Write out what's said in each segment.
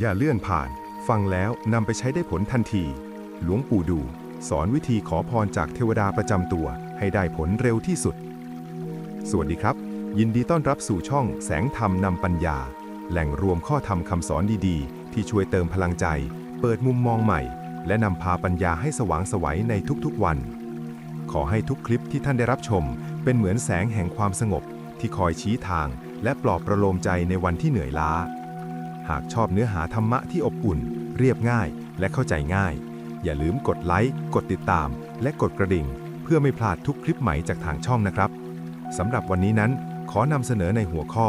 อย่าเลื่อนผ่าน ฟังแล้วนำไปใช้ได้ผลทันที หลวงปู่ดู สอนวิธีขอพรจากเทวดาประจำตัว ให้ได้ผลเร็วที่สุด สวัสดีครับ ยินดีต้อนรับสู่ช่องแสงธรรมนำปัญญา แหล่งรวมข้อธรรมคำสอนดีๆ ที่ช่วยเติมพลังใจ เปิดมุมมองใหม่ และนำพาปัญญาให้สว่างไสวัยในทุกๆวัน ขอให้ทุกคลิปที่ท่านได้รับชม เป็นเหมือนแสงแห่งความสงบ ที่คอยชี้ทาง และปลอบประโลมใจในวันที่เหนื่อยล้า หากชอบเนื้อหาธรรมะที่อบอุ่น เรียบง่ายและเข้าใจง่าย อย่าลืมกดไลค์ กดติดตาม และกดกระดิ่ง เพื่อไม่พลาดทุกคลิปใหม่จากทางช่องนะครับสำหรับวันนี้นั้นขอนำเสนอในหัวข้อ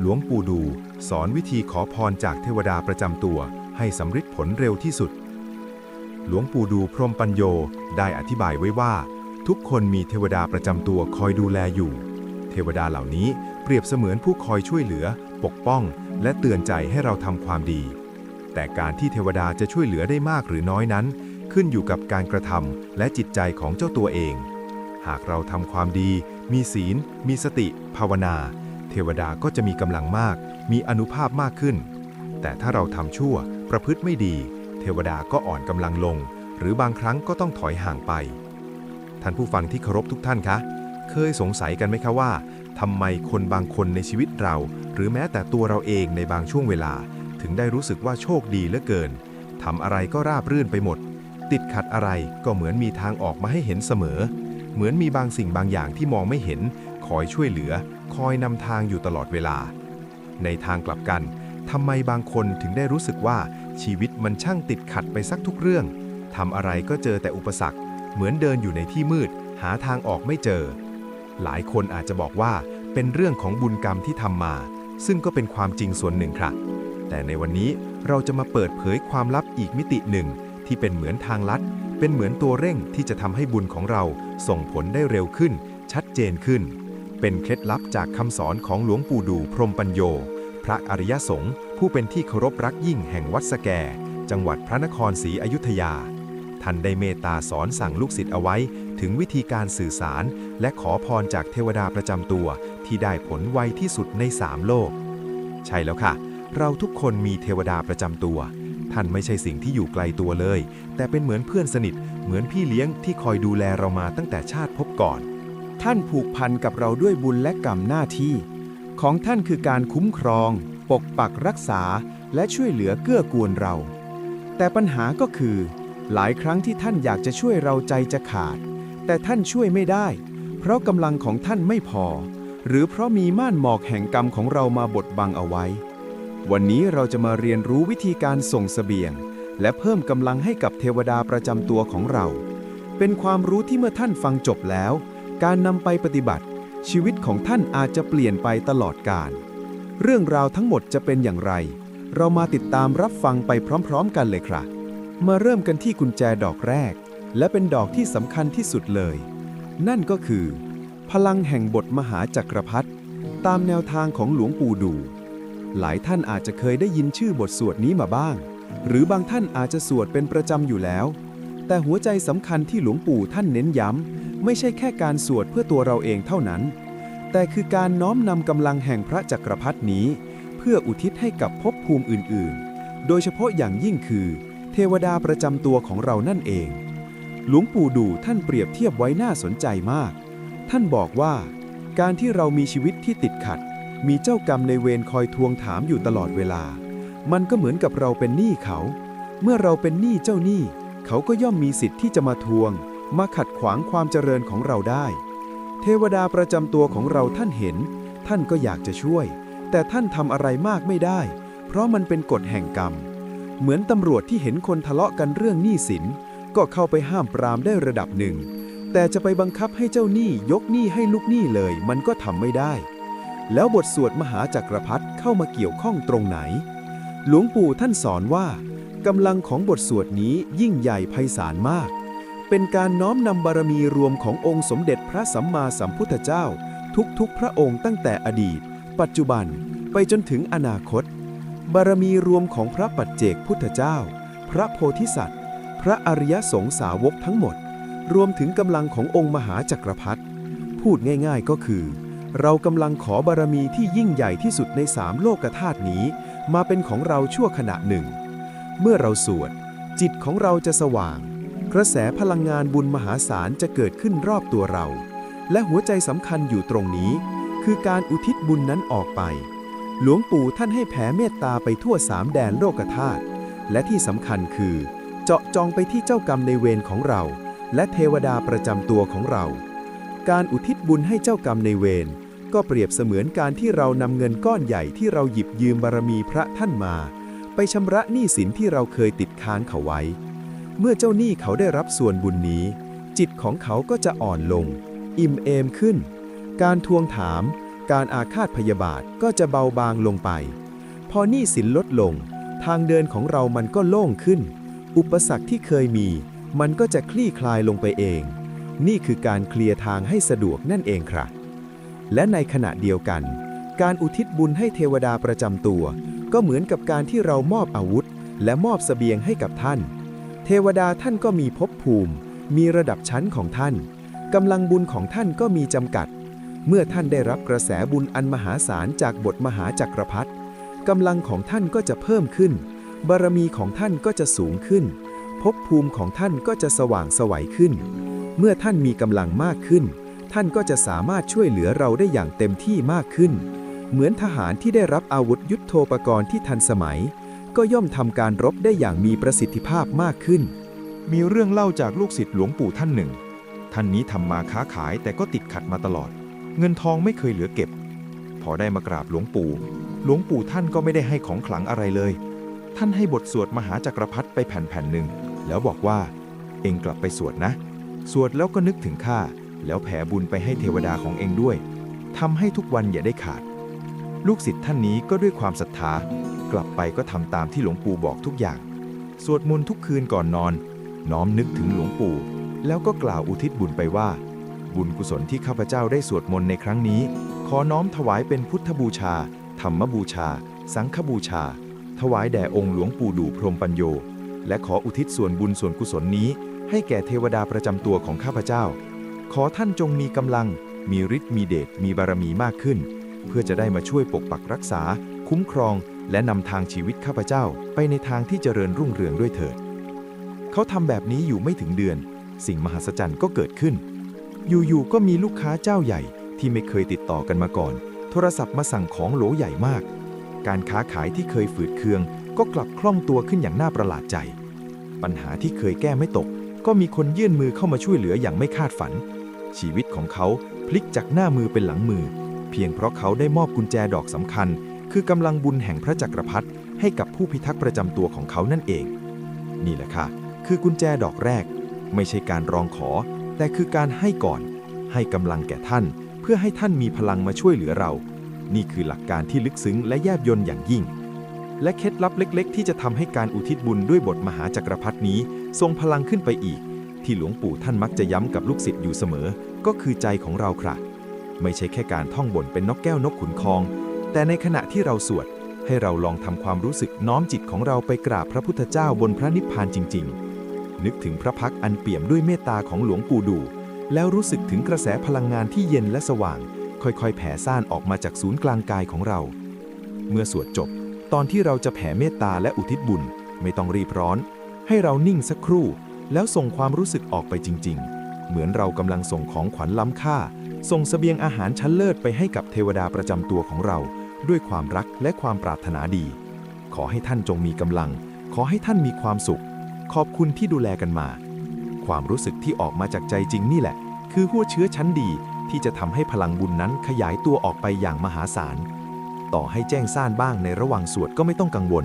หลวงปู่ดู สอนวิธีขอพรจากเทวดาประจำตัว ให้สำเร็จผลเร็วที่สุด หลวงปู่ดูพรหมปัญโยได้อธิบายไว้ว่า ทุกคนมีเทวดาประจำตัวคอยดูแลอยู่ เทวดาเหล่านี้เปรียบเสมือนผู้คอยช่วยเหลือ ปกป้อง และเตือนใจให้เราทำความดี แต่การที่เทวดาจะช่วยเหลือได้มากหรือน้อยนั้น ขึ้นอยู่กับการกระทำและจิตใจของเจ้าตัวเอง หากเราทำความดี มีศีล มีสติ ภาวนา เทวดาก็จะมีกำลังมาก มีอนุภาพมากขึ้น แต่ถ้าเราทำชั่ว ประพฤติไม่ดี เทวดาก็อ่อนกำลังลง หรือบางครั้งก็ต้องถอยห่างไป ท่านผู้ฟังที่เคารพทุกท่านคะ เคยสงสัยกันไหมคะว่า ทำไมคนบางคนในชีวิตเรา หรือแม้แต่ตัวเราเองในบางช่วงเวลา ถึงได้รู้สึกว่าโชคดีเหลือเกินทำอะไรก็ราบรื่นไปหมด ติดขัดอะไรก็เหมือนมีทางออกมาให้เห็นเสมอ เหมือนมีบางสิ่งบางอย่างที่มองไม่เห็น คอยช่วยเหลือ คอยนำทางอยู่ตลอดเวลา ในทางกลับกันทำไมบางคนถึงได้รู้สึกว่าชีวิตมันช่างติดขัดไปสักทุกเรื่องทำอะไรก็เจอแต่อุปสรรค เหมือนเดินอยู่ในที่มืด หาทางออกไม่เจอ หลายคนอาจจะบอกว่าเป็นเรื่องของบุญกรรมที่ทำมา ซึ่งก็เป็นความจริงส่วนหนึ่งครับแต่ในวันนี้เราจะมาเปิดเผยความลับอีกมิติหนึ่ง ที่เป็นเหมือนทางลัด เป็นเหมือนตัวเร่งที่จะทำให้บุญของเราส่งผลได้เร็วขึ้น ชัดเจนขึ้น เป็นเคล็ดลับจากคำสอนของหลวงปู่ดูพรมปัญโย พระอริยสงฆ์ผู้เป็นที่เคารพรักยิ่งแห่งวัดสแก จังหวัดพระนครศรีอยุธยา ท่านได้เมตตาสอนสั่งลูกศิษย์เอาไว้ ถึงวิธีการสื่อสาร และขอพรจากเทวดาประจำตัว ที่ได้ผลไวที่สุดในสามโลก ใช่แล้วค่ะ เราทุกคนมีเทวดาประจำตัว ท่านไม่ใช่สิ่งที่อยู่ไกลตัวเลย แต่เป็นเหมือนเพื่อนสนิท เหมือนพี่เลี้ยงที่คอยดูแลเรามาตั้งแต่ชาติพบก่อน ท่านผูกพันกับเราด้วยบุญและกรรมหน้าที่ ของท่านคือการคุ้มครอง ปกปักรักษา และช่วยเหลือเกื้อกูลเรา แต่ปัญหาก็คือหลายครั้งที่ท่านอยากจะช่วยเราใจจะขาด แต่ท่านช่วยไม่ได้ เพราะกำลังของท่านไม่พอ หรือเพราะมีม่านหมอกแห่งกรรมของเรามาบดบังเอาไว้ วันนี้เราจะมาเรียนรู้วิธีการส่งเสบียง และเพิ่มกำลังให้กับเทวดาประจำตัวของเรา เป็นความรู้ที่เมื่อท่านฟังจบแล้ว การนำไปปฏิบัติ ชีวิตของท่านอาจจะเปลี่ยนไปตลอดกาลเรื่องราวทั้งหมดจะเป็นอย่างไร เรามาติดตามรับฟังไปพร้อม ๆ กันเลยครับมาเริ่มกันที่กุญแจดอกแรก และเป็นดอกที่สำคัญที่สุดเลย นั่นก็คือ พลังแห่งบทมหาจักรพรรดิตามแนวทางของหลวงปู่ดู หลายท่านอาจจะเคยได้ยินชื่อบทสวดนี้มาบ้าง หรือบางท่านอาจจะสวดเป็นประจำอยู่แล้ว แต่หัวใจสำคัญที่หลวงปู่ท่านเน้นย้ำ ไม่ใช่แค่การสวดเพื่อตัวเราเองเท่านั้น แต่คือการน้อมนำกำลังแห่งพระจักรพรรดินี้ เพื่ออุทิศให้กับภพภูมิอื่น ๆ โดยเฉพาะอย่างยิ่งคือ เทวดาประจำตัวของเรานั่นเอง หลวงปู่ดูท่านเปรียบเทียบไว้น่าสนใจมาก ท่านบอกว่า การที่เรามีชีวิตที่ติดขัด มีเจ้ากรรมในเวรคอยทวงถามอยู่ตลอดเวลา มันก็เหมือนกับเราเป็นหนี้เขา เมื่อเราเป็นหนี้เจ้าหนี้ เขาก็ย่อมมีสิทธิ์ที่จะมาทวง มาขัดขวางความเจริญของเราได้ เทวดาประจำตัวของเราท่านเห็น ท่านก็อยากจะช่วย แต่ท่านทำอะไรมากไม่ได้ เพราะมันเป็นกฎแห่งกรรม เหมือนตำรวจที่เห็นคนทะเลาะกันเรื่องหนี้สิน ก็เข้าไปห้ามปรามได้ระดับหนึ่ง แต่จะไปบังคับให้เจ้าหนี้ยกหนี้ให้ลูกหนี้เลยมันก็ทำไม่ได้ แล้วบทสวดมหาจักรพรรดิเข้ามาเกี่ยวข้องตรงไหน หลวงปู่ท่านสอนว่ากำลังของบทสวดนี้ยิ่งใหญ่ไพศาลมาก เป็นการน้อมนำบารมีรวมขององค์สมเด็จพระสัมมาสัมพุทธเจ้า ทุกๆ พระองค์ตั้งแต่อดีต ปัจจุบันไปจนถึงอนาคต บารมีรวมของพระปัจเจกพุทธเจ้า พระโพธิสัตว์ ระอริยสงสาวกทั้งหมด รวมถึงกำลังขององค์มหาจักรพรรดิพูดง่ายๆก็คือ เรากำลังขอบารมีที่ยิ่งใหญ่ที่สุดในสามโลกธาตุนี้ มาเป็นของเราชั่วขณะหนึ่ง เมื่อเราสวด จิตของเราจะสว่าง กระแสพลังงานบุญมหาศาลจะเกิดขึ้นรอบตัวเรา และหัวใจสำคัญอยู่ตรงนี้ คือการอุทิศบุญนั้นออกไป หลวงปู่ท่านให้แผ่เมตตาไปทั่วสามแดนโลกธาตุและที่สำคัญคือ เจาะจองไปที่เจ้ากรรมในเวรของเรา และเทวดาประจำตัวของเรา การอุทิศบุญให้เจ้ากรรมในเวรก็เปรียบเสมือนการที่เรานำเงินก้อนใหญ่ที่เราหยิบยืมบารมีพระท่านมา ไปชำระหนี้สินที่เราเคยติดค้างเขาไว้ เมื่อเจ้าหนี้เขาได้รับส่วนบุญนี้ จิตของเขาก็จะอ่อนลง อิ่มเอมขึ้น การทวงถาม การอาฆาตพยาบาทก็จะเบาบางลงไป พอหนี้สินลดลง ทางเดินของเรามันก็โล่งขึ้น อุปสรรคที่เคยมี มันก็จะคลี่คลายลงไปเอง นี่คือการเคลียร์ทางให้สะดวกนั่นเองครับและในขณะเดียวกัน การอุทิศบุญให้เทวดาประจำตัว ก็เหมือนกับการที่เรามอบอาวุธ และมอบเสบียงให้กับท่าน เทวดาท่านก็มีภพภูมิ มีระดับชั้นของท่านกำลังบุญของท่านก็มีจำกัด เมื่อท่านได้รับกระแสบุญอันมหาศาลจากบทมหาจักรพรรดิกำลังของท่านก็จะเพิ่มขึ้น บารมีของท่านก็จะสูงขึ้น ภพภูมิของท่านก็จะสว่างสวัยขึ้น เมื่อท่านมีกำลังมากขึ้น ท่านก็จะสามารถช่วยเหลือเราได้อย่างเต็มที่มากขึ้น เหมือนทหารที่ได้รับอาวุธยุโทโธปกรณ์ที่ทันสมัย ก็ย่อมทำการรบได้อย่างมีประสิทธิภาพมากขึ้น มีเรื่องเล่าจากลูกศิษย์หลวงปู่ท่านหนึ่ง ท่านนี้ทำมาค้าขายแต่ก็ติดขัดมาตลอด เงินทองไม่เคยเหลือเก็บ พอได้มากราบหลวงปู่ หลวงปู่ท่านก็ไม่ได้ให้ของขลังอะไรเลย ท่านให้บทสวดมหาจักรพรรดิไปแผ่นๆหนึ่ง แล้วบอกว่า เองกลับไปสวดนะ สวดแล้วก็นึกถึงข้า แล้วแผ่บุญไปให้เทวดาของเองด้วยทำให้ทุกวันอย่าได้ขาด ลูกศิษย์ท่านนี้ก็ด้วยความศรัทธา กลับไปก็ทำตามที่หลวงปู่บอกทุกอย่าง สวดมนต์ทุกคืนก่อนนอน น้อมนึกถึงหลวงปู่ แล้วก็กล่าวอุทิศบุญไปว่า บุญกุศลที่ข้าพเจ้าได้สวดมนต์ในครั้งนี้ ขอน้อมถวายเป็นพุทธบูชา ธรรมบูชา สังฆบูชา ถวายแด่องค์หลวงปู่ดูพรมปัญโย และขออุทิศส่วนบุญส่วนกุศลนี้ ให้แก่เทวดาประจำตัวของข้าพเจ้า ขอท่านจงมีกำลัง มีฤทธิ์มีเดชมีบารมีมากขึ้น เพื่อจะได้มาช่วยปกปักรักษา คุ้มครอง และนำทางชีวิตข้าพเจ้า ไปในทางที่เจริญรุ่งเรืองด้วยเถิด เขาทำแบบนี้อยู่ไม่ถึงเดือน สิ่งมหัศจรรย์ก็เกิดขึ้น อยู่ๆก็มีลูกค้าเจ้าใหญ่ที่ไม่เคยติดต่อกันมาก่อน โทรศัพท์มาสั่งของโหลใหญ่มาก การค้าขายที่เคยฝืดเคือง ก็กลับคล่องตัวขึ้นอย่างน่าประหลาดใจ ปัญหาที่เคยแก้ไม่ตก ก็มีคนยื่นมือเข้ามาช่วยเหลืออย่างไม่คาดฝัน ชีวิตของเขาพลิกจากหน้ามือเป็นหลังมือ เพียงเพราะเขาได้มอบกุญแจดอกสำคัญ คือกำลังบุญแห่งพระจักรพรรดิให้กับผู้พิทักษ์ประจำตัวของเขานั่นเอง นี่แหละค่ะ คือกุญแจดอกแรก ไม่ใช่การร้องขอ แต่คือการให้ก่อน ให้กำลังแก่ท่าน เพื่อให้ท่านมีพลังมาช่วยเหลือเรา นี่คือหลักการที่ลึกซึ้งและแยบยลอย่างยิ่ง และเคล็ดลับเล็ก ๆ ที่จะทำให้การอุทิศบุญด้วยบทมหาจักรพรรดินี้ ทรงพลังขึ้นไปอีก ที่หลวงปู่ท่านมักจะย้ำกับลูกศิษย์อยู่เสมอ ก็คือใจของเราครับไม่ใช่แค่การท่องบนเป็นนกแก้วนกขุนทอง แต่ในขณะที่เราสวด ให้เราลองทำความรู้สึกน้อมจิตของเราไปกราบพระพุทธเจ้าบนพระนิพพานจริง ๆ นึกถึงพระพักอันเปี่ยมด้วยเมตตาของหลวงปู่ดู แล้วรู้สึกถึงกระแสพลังงานที่เย็นและสว่าง ค่อยๆ แผ่ซ่านออกมาจากศูนย์กลางกายของเรา เมื่อสวดจบ ตอนที่เราจะแผ่เมตตาและอุทิศบุญ ไม่ต้องรีบร้อน ให้เรานิ่งสักครู่ แล้วส่งความรู้สึกออกไปจริง ๆ เหมือนเรากำลังส่งของขวัญล้ำค่า ส่งเสบียงอาหารชั้นเลิศไปให้กับเทวดาประจำตัวของเรา ด้วยความรักและความปรารถนาดี ขอให้ท่านจงมีกำลัง ขอให้ท่านมีความสุข ขอบคุณที่ดูแลกันมา ความรู้สึกที่ออกมาจากใจจริงนี่แหละ คือหัวเชื้อชั้นดี ที่จะทำให้พลังบุญนั้นขยายตัวออกไปอย่างมหาศาล ต่อให้แจ้งซ่านบ้างในระหว่างสวดก็ไม่ต้องกังวล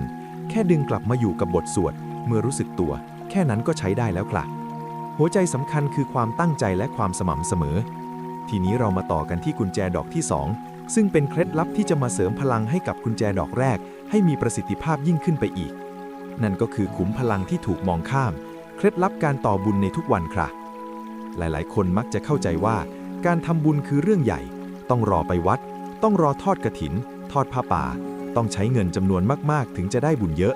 แค่ดึงกลับมาอยู่กับบทสวด เมื่อรู้สึกตัว แค่นั้นก็ใช้ได้แล้วครับหัวใจสำคัญคือความตั้งใจและความสม่ำเสมอ ทีนี้เรามาต่อกันที่กุญแจดอกที่ 2 ซึ่งเป็นเคล็ดลับที่จะมาเสริมพลังให้กับกุญแจดอกแรก ให้มีประสิทธิภาพยิ่งขึ้นไปอีก นั่นก็คือขุมพลังที่ถูกมองข้าม เคล็ดลับการต่อบุญในทุกวันครับหลายๆ คนมักจะเข้าใจว่า การทำบุญคือเรื่องใหญ่ ต้องรอไปวัด ต้องรอทอดกระถิน ทอดผ้าป่า ต้องใช้เงินจำนวนมากๆ ถึงจะได้บุญเยอะ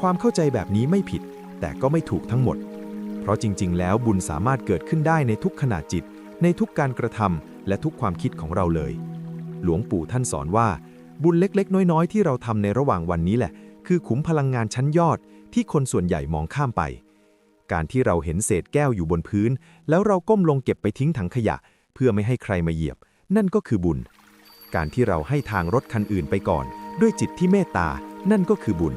ความเข้าใจแบบนี้ไม่ผิด แต่ก็ไม่ถูกทั้งหมด เพราะจริง ๆ แล้วบุญสามารถเกิดขึ้นได้ในทุกขณะจิต ในทุกการกระทำและทุกความคิดของเราเลย หลวงปู่ท่านสอนว่า บุญเล็ก ๆ น้อย ๆ ที่เราทำในระหว่างวันนี้แหละ คือขุมพลังงานชั้นยอดที่คนส่วนใหญ่มองข้ามไป การที่เราเห็นเศษแก้วอยู่บนพื้น แล้วเราก้มลงเก็บไปทิ้งถังขยะ พื่อไม่ให้ใครมาเหยียบ นั่นก็คือบุญ การที่เราให้ทางรถคันอื่นไปก่อน ด้วยจิตที่เมตตา นั่นก็คือบุญ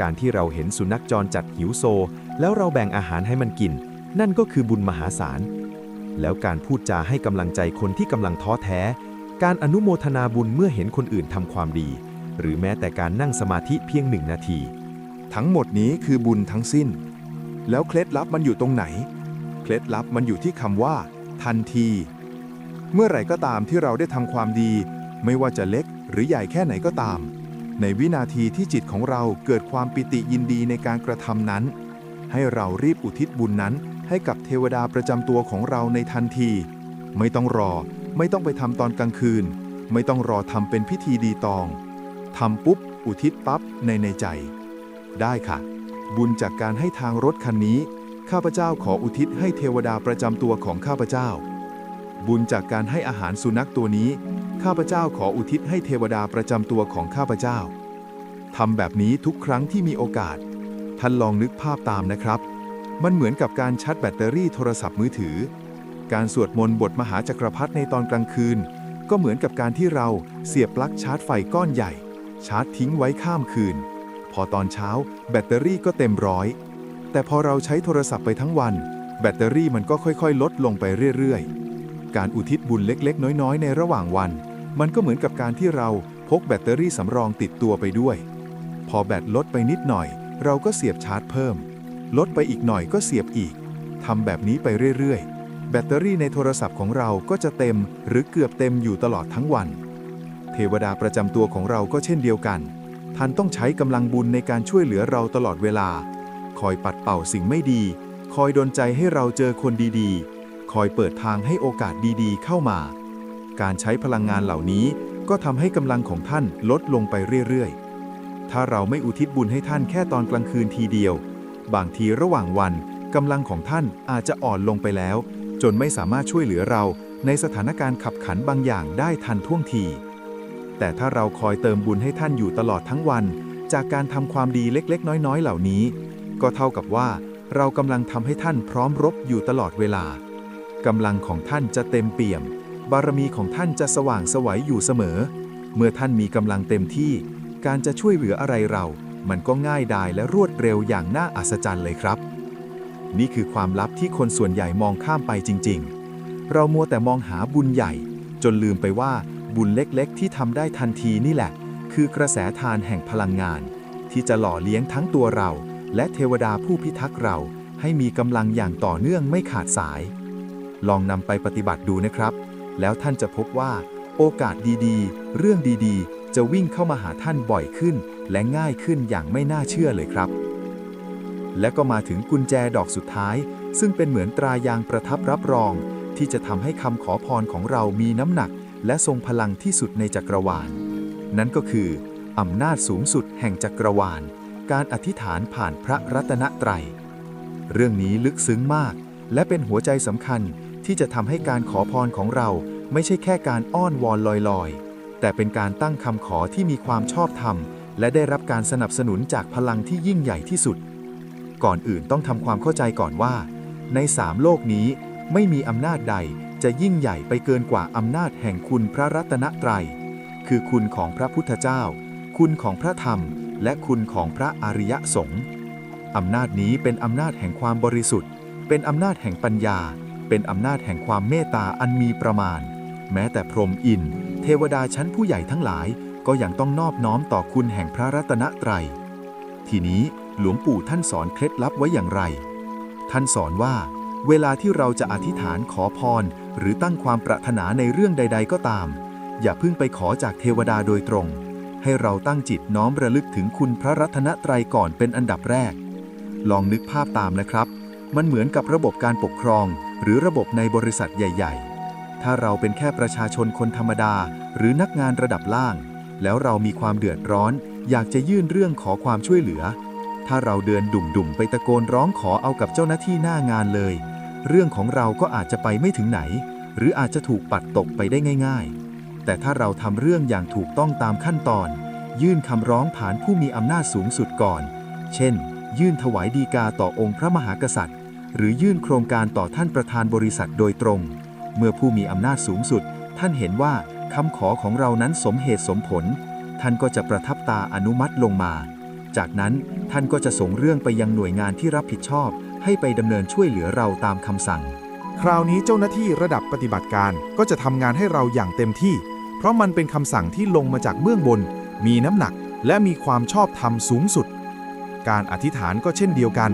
การที่เราเห็นสุนัขจรจัดหิวโซ แล้วเราแบ่งอาหารให้มันกิน นั่นก็คือบุญมหาศาล แล้วการพูดจาให้กำลังใจคนที่กำลังท้อแท้ การอนุโมทนาบุญเมื่อเห็นคนอื่นทำความดี หรือแม้แต่การนั่งสมาธิเพียงหนึ่งนาที ทั้งหมดนี้คือบุญทั้งสิ้น แล้วเคล็ดลับมันอยู่ตรงไหน เคล็ดลับมันอยู่ที่คำว่า ทันที เมื่อไหร่ก็ตามที่เราได้ทำความดี ไม่ว่าจะเล็กหรือใหญ่แค่ไหนก็ตาม ในวินาทีที่จิตของเราเกิดความปิติยินดีในการกระทำนั้น ให้เรารีบอุทิศบุญนั้น ให้กับเทวดาประจำตัวของเราในทันที ไม่ต้องรอ ไม่ต้องไปทำตอนกลางคืน ไม่ต้องรอทำเป็นพิธีดีตองทำปุ๊บ อุทิศปั๊บในในใจ ได้ค่ะ บุญจากการให้ทางรถคันนี้ ข้าพเจ้าขออุทิศให้เทวดาประจำตัวของข้าพเจ้า บุญจากการให้อาหารสุนัขตัวนี้ ข้าพเจ้าขออุทิศให้เทวดาประจำตัวของข้าพเจ้าทำแบบนี้ทุกครั้งที่มีโอกาส ท่านลองนึกภาพตามนะครับ มันเหมือนกับการชาร์จแบตเตอรี่โทรศัพท์มือถือ การสวดมนต์บทมหาจักรพรรดิในตอนกลางคืน ก็เหมือนกับการที่เราเสียบปลั๊กชาร์จไฟก้อนใหญ่ ชาร์จทิ้งไว้ข้ามคืน พอตอนเช้า แบตเตอรี่ก็เต็มร้อย แต่พอเราใช้โทรศัพท์ไปทั้งวัน แบตเตอรี่มันก็ค่อยๆ ลดลงไปเรื่อยๆ การอุทิศบุญเล็กๆ น้อยๆ ในระหว่างวัน มันก็เหมือนกับการที่เราพกแบตเตอรี่สำรองติดตัวไปด้วย พอแบตลดไปนิดหน่อย เราก็เสียบชาร์จเพิ่ม ลดไปอีกหน่อยก็เสียบอีกทำแบบนี้ไปเรื่อยๆ แบตเตอรี่ในโทรศัพท์ของเราก็จะเต็มหรือเกือบเต็มอยู่ตลอดทั้งวัน เทวดาประจำตัวของเราก็เช่นเดียวกัน ท่านต้องใช้กำลังบุญในการช่วยเหลือเราตลอดเวลา คอยปัดเป่าสิ่งไม่ดี คอยดลใจให้เราเจอคนดีๆ คอยเปิดทางให้โอกาสดีๆ เข้ามา การใช้พลังงานเหล่านี้ก็ทำให้กำลังของท่านลดลงไปเรื่อยๆ ถ้าเราไม่อุทิศบุญให้ท่านแค่ตอนกลางคืนทีเดียว บางทีระหว่างวันกำลังของท่านอาจจะอ่อนลงไปแล้ว จนไม่สามารถช่วยเหลือเราในสถานการณ์ขับขันบางอย่างได้ทันท่วงที แต่ถ้าเราคอยเติมบุญให้ท่านอยู่ตลอดทั้งวัน จากการทำความดีเล็กๆ น้อยๆ เหล่านี้ ก็เท่ากับว่าเรากำลังทำให้ท่านพร้อมรบอยู่ตลอดเวลา กำลังของท่านจะเต็มเปี่ยม บารมีของท่านจะสว่างสวัยอยู่เสมอ เมื่อท่านมีกำลังเต็มที่ การจะช่วยเหลืออะไรเรา มันก็ง่ายดายและรวดเร็วอย่างน่าอัศจรรย์เลยครับ นี่คือความลับที่คนส่วนใหญ่มองข้ามไปจริง ๆ เรามัวแต่มองหาบุญใหญ่ จนลืมไปว่าบุญเล็กๆ ที่ทำได้ทันทีนี่แหละ คือกระแสทานแห่งพลังงาน ที่จะหล่อเลี้ยงทั้งตัวเรา และเทวดาผู้พิทักษ์เรา ให้มีกำลังอย่างต่อเนื่องไม่ขาดสาย ลองนำไปปฏิบัติดูนะครับ แล้วท่านจะพบว่า โอกาสดีๆ เรื่องดีๆ จะวิ่งเข้ามาหาท่านบ่อยขึ้น และง่ายขึ้นอย่างไม่น่าเชื่อเลยครับ และก็มาถึงกุญแจดอกสุดท้าย ซึ่งเป็นเหมือนตรายางประทับรับรอง ที่จะทำให้คำขอพรของเรามีน้ำหนัก และทรงพลังที่สุดในจักรวาล นั่นก็คืออำนาจสูงสุดแห่งจักรวาล การอธิษฐานผ่านพระรัตนตรัย เรื่องนี้ลึกซึ้งมาก และเป็นหัวใจสำคัญ ที่จะทำให้การขอพรของเราไม่ใช่แค่การอ้อนวอนลอยๆ แต่เป็นการตั้งคำขอที่มีความชอบธรรม และได้รับการสนับสนุนจากพลังที่ยิ่งใหญ่ที่สุด ก่อนอื่นต้องทำความเข้าใจก่อนว่า ในสามโลกนี้ไม่มีอำนาจใดจะยิ่งใหญ่ไปเกินกว่าอำนาจแห่งคุณพระรัตนตรัย คือคุณของพระพุทธเจ้า คุณของพระธรรม และคุณของพระอริยสงฆ์อำนาจนี้เป็นอำนาจแห่งความบริสุทธิ์ เป็นอำนาจแห่งปัญญา เป็นอำนาจแห่งความเมตตาอันมีประมาณ แม้แต่พรหมอิน เทวดาชั้นผู้ใหญ่ทั้งหลายก็ยังต้องนอบน้อมต่อคุณแห่งพระรัตนตรัย ทีนี้หลวงปู่ท่านสอนเคล็ดลับไว้อย่างไร ท่านสอนว่า เวลาที่เราจะอธิษฐานขอพร หรือตั้งความปรารถนาในเรื่องใด ๆ ก็ตาม อย่าเพิ่งไปขอจากเทวดาโดยตรง ให้เราตั้งจิตน้อมระลึกถึงคุณพระรัตนตรัยก่อนเป็นอันดับแรก ลองนึกภาพตามนะครับ มันเหมือนกับระบบการปกครอง หรือระบบในบริษัทใหญ่ ๆ ถ้าเราเป็นแค่ประชาชนคนธรรมดา หรือนักงานระดับล่าง แล้วเรามีความเดือดร้อน อยากจะยื่นเรื่องขอความช่วยเหลือ ถ้าเราเดินดุ่มๆ ไปตะโกนร้องขอเอากับเจ้าหน้าที่หน้างานเลย เรื่องของเราก็อาจจะไปไม่ถึงไหน หรืออาจจะถูกปัดตกไปได้ง่าย ๆ แต่ถ้าเราทำเรื่องอย่างถูกต้องตามขั้นตอน ยื่นคำร้องผ่านผู้มีอำนาจสูงสุดก่อน เช่น ยื่นถวายดีกาต่อองค์พระมหากษัตริย์ หรือยื่นโครงการต่อท่านประธานบริษัทโดยตรง เมื่อผู้มีอำนาจสูงสุด ท่านเห็นว่าคำขอของเรานั้นสมเหตุสมผล ท่านก็จะประทับตาอนุมัติลงมา จากนั้นท่านก็จะส่งเรื่องไปยังหน่วยงานที่รับผิดชอบ ให้ไปดำเนินช่วยเหลือเราตามคำสั่ง คราวนี้เจ้าหน้าที่ระดับปฏิบัติการก็จะทำงานให้เราอย่างเต็มที่ เพราะมันเป็นคำสั่งที่ลงมาจากเบื้องบน มีน้ำหนักและมีความชอบธรรมสูงสุด การอธิษฐานก็เช่นเดียวกัน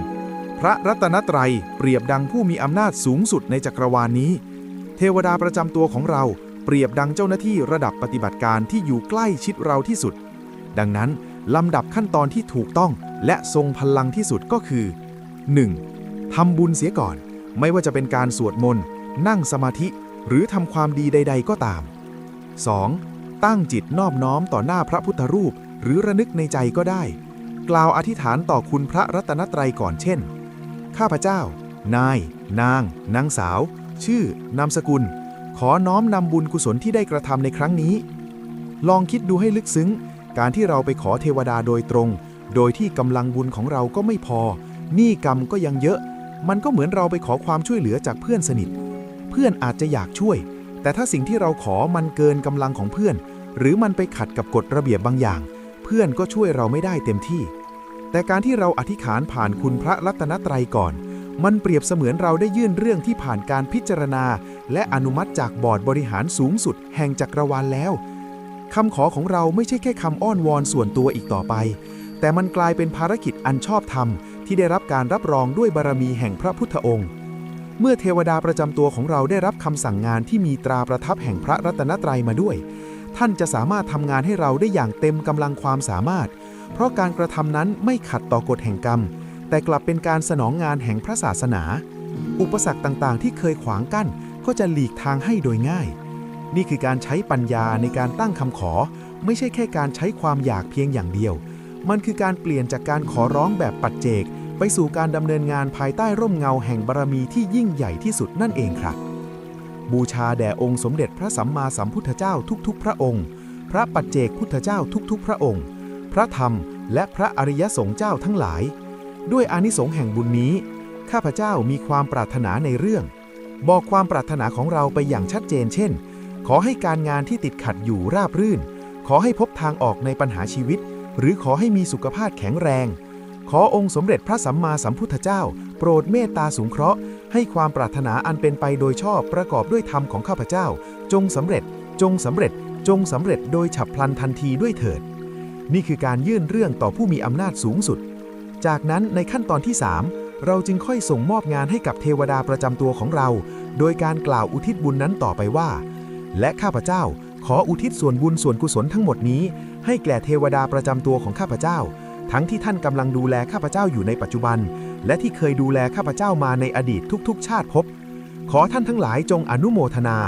พระรัตนตรัยเปรียบดังผู้มีอำนาจสูงสุดในจักรวาลนี้ เทวดาประจำตัวของเราเปรียบดังเจ้าหน้าที่ระดับปฏิบัติการที่อยู่ใกล้ชิดเราที่สุด ดังนั้น ลำดับขั้นตอนที่ถูกต้องและทรงพลังที่สุดก็คือ 1. ทำบุญเสียก่อน ไม่ว่าจะเป็นการสวดมนต์ นั่งสมาธิ หรือทำความดีใด ๆ ก็ตาม 2. ตั้งจิตนอบน้อมต่อหน้าพระพุทธรูป หรือระนึกในใจก็ได้ กล่าวอธิษฐานต่อคุณพระรัตนตรัยก่อนเช่น ข้าพเจ้า นาย นาง นางสาว ชื่อ นามสกุล ขอน้อมนำบุญกุศลที่ได้กระทำในครั้งนี้ ลองคิดดูให้ลึกซึ้ง การที่เราไปขอเทวดาโดยตรง โดยที่กำลังบุญของเราก็ไม่พอ หนี้กรรมก็ยังเยอะ มันก็เหมือนเราไปขอความช่วยเหลือจากเพื่อนสนิท เพื่อนอาจจะอยากช่วย แต่ถ้าสิ่งที่เราขอมันเกินกำลังของเพื่อน หรือมันไปขัดกับกฎระเบียบบางอย่าง เพื่อนก็ช่วยเราไม่ได้เต็มที่ แต่การที่เราอธิษฐานผ่านคุณพระรัตนตรัยก่อน มันเปรียบเสมือนเราได้ยื่นเรื่องที่ผ่านการพิจารณา และอนุมัติจากบอร์ดบริหารสูงสุด แห่งจักรวาลแล้วคำขอของเราไม่ใช่แค่คำอ้อนวอนส่วนตัวอีกต่อไป แต่มันกลายเป็นภารกิจอันชอบธรรม ที่ได้รับการรับรองด้วยบารมีแห่งพระพุทธองค์ เมื่อเทวดาประจำตัวของเราได้รับคำสั่งงานที่มีตราประทับแห่งพระรัตนตรัยมาด้วย ท่านจะสามารถทำงานให้เราได้อย่างเต็มกำลังความสามารถ เพราะการกระทำนั้นไม่ขัดต่อกฎแห่งกรรม แต่กลับเป็นการสนองงานแห่งพระศาสนา อุปสรรคต่างๆ ที่เคยขวางกั้น ก็จะหลีกทางให้โดยง่าย นี่คือการใช้ปัญญาในการตั้งคำขอ ไม่ใช่แค่การใช้ความอยากเพียงอย่างเดียว มันคือการเปลี่ยนจากการขอร้องแบบปัจเจก ไปสู่การดำเนินงานภายใต้ร่มเงาแห่งบารมีที่ยิ่งใหญ่ที่สุดนั่นเองครับบูชาแด่องค์สมเด็จพระสัมมาสัมพุทธเจ้าทุกๆ พระองค์ พระปัจเจกพุทธเจ้าทุกๆ พระองค์ พระธรรม และพระอริยสงฆ์เจ้าทั้งหลาย ด้วยอานิสงส์แห่งบุญนี้ ข้าพเจ้ามีความปรารถนาในเรื่อง บอกความปรารถนาของเราไปอย่างชัดเจน เช่น ขอให้การงานที่ติดขัดอยู่ราบรื่น ขอให้พบทางออกในปัญหาชีวิต หรือขอให้มีสุขภาพแข็งแรง ขอองค์สมเด็จพระสัมมาสัมพุทธเจ้า โปรดเมตตาสงเคราะห์ ให้ความปรารถนาอันเป็นไปโดยชอบประกอบด้วยธรรมของข้าพเจ้า จงสำเร็จ จงสำเร็จจงสำเร็จโดยฉับพลันทันทีด้วยเถิด นี่คือการยื่นเรื่องต่อผู้มีอำนาจสูงสุด จากนั้นในขั้นตอนที่ 3 เราจึงค่อยส่งมอบงานให้กับเทวดาประจำตัวของเรา โดยการกล่าวอุทิศบุญนั้นต่อไปว่า และข้าพเจ้าขออุทิศส่วนบุญส่วนกุศลทั้งหมดนี้ ให้แก่เทวดาประจำตัวของข้าพเจ้า ทั้งที่ท่านกำลังดูแลข้าพเจ้าอยู่ในปัจจุบัน และที่เคยดูแลข้าพเจ้ามาในอดีตทุก ๆ ชาติภพขอท่านทั้งหลายจงอนุโมทนา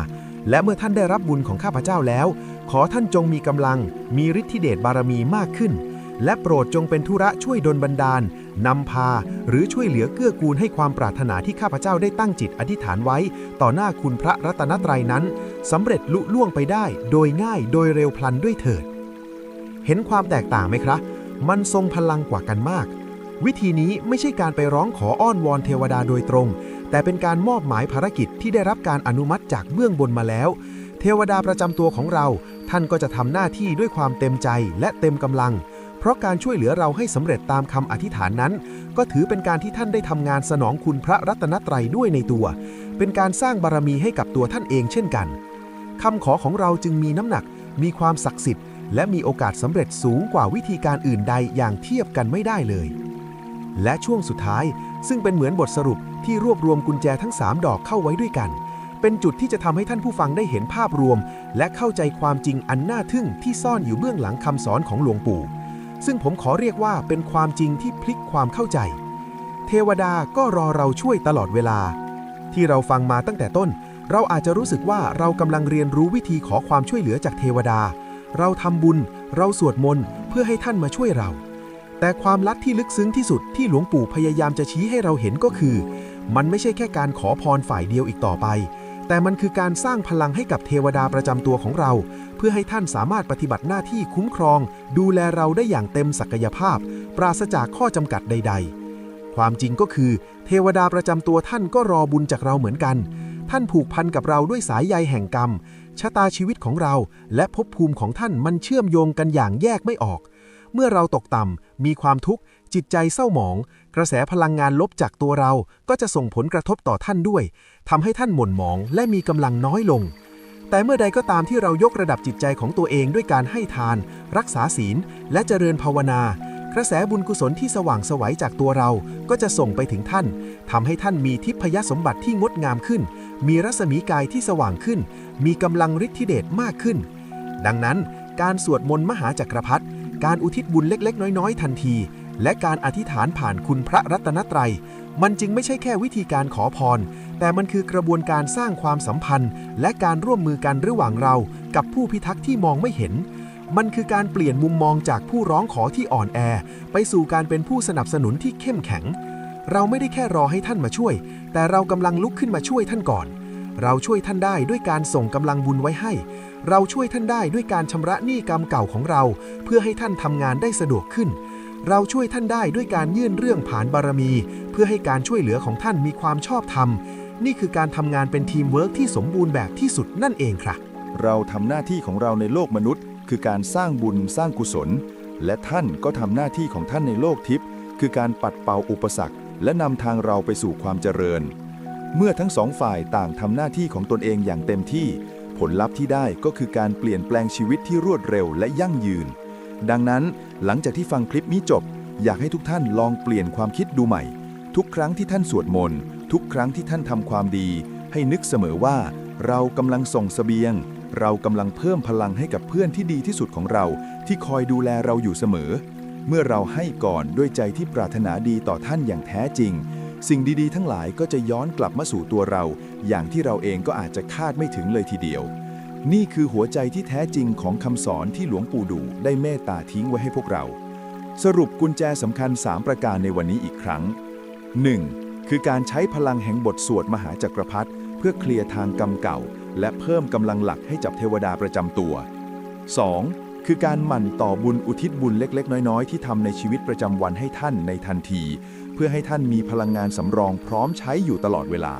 และเมื่อท่านได้รับบุญของข้าพเจ้าแล้ว ขอท่านจงมีกำลัง มีฤทธิเดชบารมีมากขึ้น และโปรดจงเป็นธุระช่วยดลบันดาลนำพา หรือช่วยเหลือเกื้อกูลให้ความปรารถนาที่ข้าพเจ้าได้ตั้งจิตอธิษฐานไว้ ต่อหน้าคุณพระรัตนตรัยนั้นสำเร็จลุล่วงไปได้ โดยง่ายโดยเร็วพลันด้วยเถิด เห็นความแตกต่างไหมครับมันทรงพลังกว่ากันมาก วิธีนี้ไม่ใช่การไปร้องขออ้อนวอนเทวดาโดยตรง แต่เป็นการมอบหมายภารกิจที่ได้รับการอนุมัติจากเบื้องบนมาแล้ว ทวดาประจำตัวของเรา ท่านก็จะทำหน้าที่ด้วยความเต็มใจและเต็มกำลัง เพราะการช่วยเหลือเราให้สำเร็จตามคำอธิษฐานนั้น ก็ถือเป็นการที่ท่านได้ทำงานสนองคุณพระรัตนตรัยด้วยในตัว เป็นการสร้างบารมีให้กับตัวท่านเองเช่นกันคำขอของเราจึงมีน้ำหนัก มีความศักดิ์สิทธิ์ และมีโอกาสสำเร็จสูงกว่าวิธีการอื่นใดอย่างเทียบกันไม่ได้เลย และช่วงสุดท้ายซึ่งเป็นเหมือนบทสรุปที่รวบรวมกุญแจทั้ง 3 ดอกเข้าไว้ด้วยกัน เป็นจุดที่จะทำให้ท่านผู้ฟังได้เห็นภาพรวม และเข้าใจความจริงอันน่าทึ่งที่ซ่อนอยู่เบื้องหลังคำสอนของหลวงปู่ ซึ่งผมขอเรียกว่าเป็นความจริงที่พลิกความเข้าใจ เทวดาก็รอเราช่วยตลอดเวลา ที่เราฟังมาตั้งแต่ต้น เราอาจจะรู้สึกว่าเรากำลังเรียนรู้วิธีขอความช่วยเหลือจากเทวดา เราทำบุญ เราสวดมนต์เพื่อให้ท่านมาช่วยเรา แต่ความลับที่ลึกซึ้งที่สุดที่หลวงปู่พยายามจะชี้ให้เราเห็นก็คือมันไม่ใช่แค่การขอพรฝ่ายเดียวอีกต่อไป แต่มันคือการสร้างพลังให้กับเทวดาประจำตัวของเรา เพื่อให้ท่านสามารถปฏิบัติหน้าที่คุ้มครอง ดูแลเราได้อย่างเต็มศักยภาพ ปราศจากข้อจำกัดใด ๆ ความจริงก็คือ เทวดาประจำตัวท่านก็รอบุญจากเราเหมือนกัน ท่านผูกพันกับเราด้วยสายใยแห่งกรรม ชะตาชีวิตของเรา และภพภูมิของท่านมันเชื่อมโยงกันอย่างแยกไม่ออก เมื่อเราตกต่ำมีความทุกข์ จิตใจเศร้าหมอง กระแสพลังงานลบจากตัวเราก็จะส่งผลกระทบต่อท่านด้วย ทำให้ท่านหม่นหมองและมีกำลังน้อยลง แต่เมื่อใดก็ตามที่เรายกระดับจิตใจของตัวเองด้วยการให้ทาน รักษาศีล และเจริญภาวนา กระแสบุญกุศลที่สว่างสวัยจากตัวเราก็จะส่งไปถึงท่านทำให้ท่านมีทิพยสมบัติที่งดงามขึ้น มีรัศมีกายที่สว่างขึ้น มีกำลังฤทธิเดชมากขึ้น ดังนั้นการสวดมนต์มหาจักรพรรดิการอุทิศบุญเล็ก ๆ น้อย ๆ ทันที และการอธิษฐานผ่านคุณพระรัตนตรัย มันจึงไม่ใช่แค่วิธีการขอพร แต่มันคือกระบวนการสร้างความสัมพันธ์ และการร่วมมือกันระหว่างเรา กับผู้พิทักษ์ที่มองไม่เห็น มันคือการเปลี่ยนมุมมองจากผู้ร้องขอที่อ่อนแอ ไปสู่การเป็นผู้สนับสนุนที่เข้มแข็ง เราไม่ได้แค่รอให้ท่านมาช่วย แต่เรากำลังลุกขึ้นมาช่วยท่านก่อน เราช่วยท่านได้ด้วยการส่งกำลังบุญไว้ให้ เราช่วยท่านได้ด้วยการชำระหนี้กรรมเก่าของเรา เพื่อให้ท่านทำงานได้สะดวกขึ้น เราช่วยท่านได้ด้วยการยื่นเรื่องผ่านบารมี เพื่อให้การช่วยเหลือของท่านมีความชอบธรรม นี่คือการทำงานเป็นทีมเวิร์กที่สมบูรณ์แบบที่สุดนั่นเองครับเราทำหน้าที่ของเราในโลกมนุษย์ คือการสร้างบุญสร้างกุศล และท่านก็ทำหน้าที่ของท่านในโลกทิพย์คือการปัดเป่าอุปสรรค และนำทางเราไปสู่ความเจริญ เมื่อทั้งสองฝ่ายต่างทำหน้าที่ของตนเองอย่างเต็มที่ ผลลัพธ์ที่ได้ก็คือการเปลี่ยนแปลงชีวิตที่รวดเร็วและยั่งยืน ดังนั้นหลังจากที่ฟังคลิปนี้จบ อยากให้ทุกท่านลองเปลี่ยนความคิดดูใหม่ ทุกครั้งที่ท่านสวดมนต์ทุกครั้งที่ท่านทำความดี ให้นึกเสมอว่า เรากำลังส่งเสบียง เรากำลังเพิ่มพลังให้กับเพื่อนที่ดีที่สุดของเรา ที่คอยดูแลเราอยู่เสมอ เมื่อเราให้ก่อนด้วยใจที่ปรารถนาดีต่อท่านอย่างแท้จริง สิ่งดีๆ ทั้งหลายก็จะย้อนกลับมาสู่ตัวเรา อย่างที่เราเองก็อาจจะคาดไม่ถึงเลยทีเดียว นี่คือหัวใจที่แท้จริงของคำสอนที่หลวงปู่ดูได้เมตตาทิ้งไว้ให้พวกเรา สรุปกุญแจสำคัญ 3 ประการในวันนี้อีกครั้ง 1. คือการใช้พลังแห่งบทสวดมหาจักรพรรดิเพื่อเคลียร์ทางกรรมเก่า และเพิ่มกำลังหลักให้จับเทวดาประจำตัว 2. คือการหมั่นต่อบุญอุทิศบุญเล็ก ๆ น้อย ๆ ที่ทำในชีวิตประจำวันให้ท่านในทันที เพื่อให้ท่านมีพลังงานสำรองพร้อมใช้อยู่ตลอดเวลา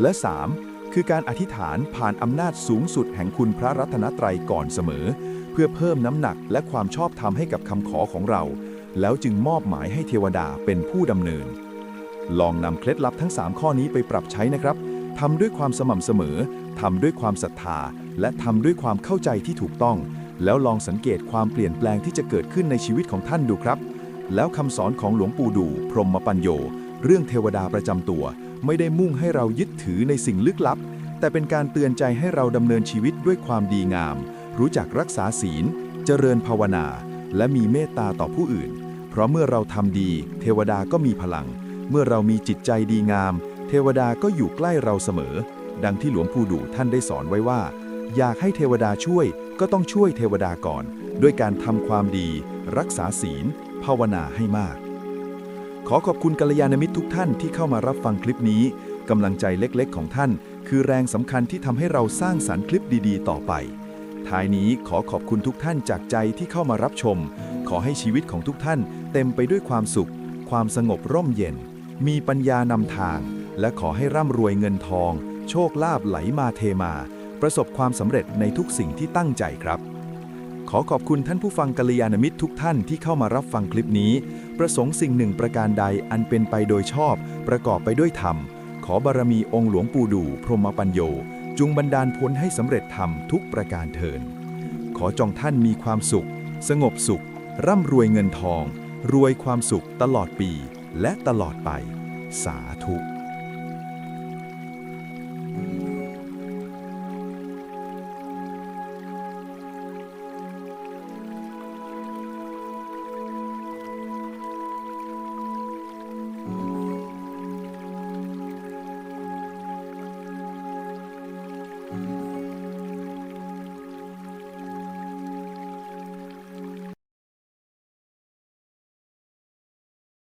และ 3. คือการอธิษฐานผ่านอำนาจสูงสุดแห่งคุณพระรัตนตรัยก่อนเสมอ เพื่อเพิ่มน้ำหนักและความชอบธรรมให้กับคำขอของเรา แล้วจึงมอบหมายให้เทวดาเป็นผู้ดำเนิน ลองนำเคล็ดลับทั้ง 3 ข้อนี้ไปปรับใช้นะครับทำด้วยความสม่ำเสมอทำด้วยความศรัทธา และทำด้วยความเข้าใจที่ถูกต้อง แล้วลองสังเกตความเปลี่ยนแปลงที่จะเกิดขึ้นในชีวิตของท่านดูครับ แล้วคำสอนของหลวงปู่ดู พรหมปัญโย เรื่องเทวดาประจำตัว ไม่ได้มุ่งให้เรายึดถือในสิ่งลึกลับ แต่เป็นการเตือนใจให้เราดำเนินชีวิตด้วยความดีงาม รู้จักรักษาศีล เจริญภาวนา และมีเมตตาต่อผู้อื่น เพราะเมื่อเราทำดี เทวดาก็มีพลัง เมื่อเรามีจิตใจดีงาม เทวดาก็อยู่ใกล้เราเสมอ ดังที่หลวงปู่ดูท่านได้สอนไว้ว่า อยากให้เทวดาช่วย ก็ต้องช่วยเทวดาก่อน ด้วยการทำความดี รักษาศีล ภาวนาให้มาก ขอขอบคุณกัลยาณมิตรทุกท่านที่เข้ามารับฟังคลิปนี้ กำลังใจเล็กๆ ของท่าน คือแรงสำคัญที่ทำให้เราสร้างสรรค์คลิปดีๆ ต่อไป ท้ายนี้ขอขอบคุณทุกท่านจากใจที่เข้ามารับชม ขอให้ชีวิตของทุกท่านเต็มไปด้วยความสุข ความสงบร่มเย็น มีปัญญานำทาง และขอให้ร่ำรวยเงินทอง โชคลาภไหลมาเทมา ประสบความสำเร็จในทุกสิ่งที่ตั้งใจครับ ขอขอบคุณท่านผู้ฟังกัลยาณมิตรทุกท่านที่เข้ามารับฟังคลิปนี้ ประสงค์สิ่งหนึ่งประการใดอันเป็นไปโดยชอบ ประกอบไปด้วยธรรม ขอบารมีองค์หลวงปู่ดู พรหมปัญโย จุงบันดาลพ้นให้สำเร็จธรรมทุกประการเทิน ขอจองท่านมีความสุข สงบสุข ร่ำรวยเงินทอง รวยความสุขตลอดปี และตลอดไป สาธุ